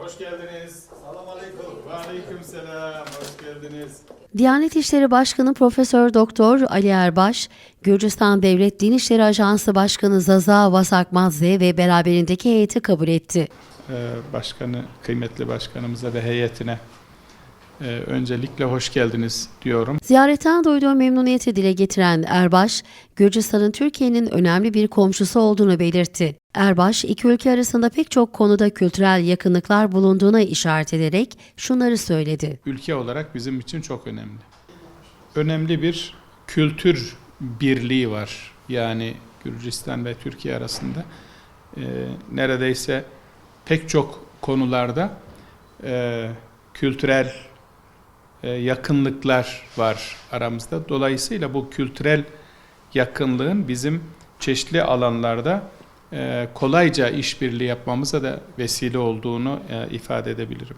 Hoş geldiniz. Selam aleyküm. Ve aleyküm selam. Hoş geldiniz. Diyanet İşleri Başkanı Profesör Doktor Ali Erbaş, Gürcistan Devlet Din İşleri Ajansı Başkanı Zaza Vasakmazze ve beraberindeki heyeti kabul etti. Ee, başkanı, kıymetli başkanımıza ve heyetine e, öncelikle hoş geldiniz diyorum. Ziyaretten duyduğu memnuniyeti dile getiren Erbaş, Gürcistan'ın Türkiye'nin önemli bir komşusu olduğunu belirtti. Erbaş, iki ülke arasında pek çok konuda kültürel yakınlıklar bulunduğuna işaret ederek şunları söyledi. Ülke olarak bizim için çok önemli. Önemli bir kültür birliği var. Yani Gürcistan ve Türkiye arasında. Ee, neredeyse pek çok konularda e, kültürel e, yakınlıklar var aramızda. Dolayısıyla bu kültürel yakınlığın bizim çeşitli alanlarda e, kolayca işbirliği yapmamıza da vesile olduğunu e, ifade edebilirim.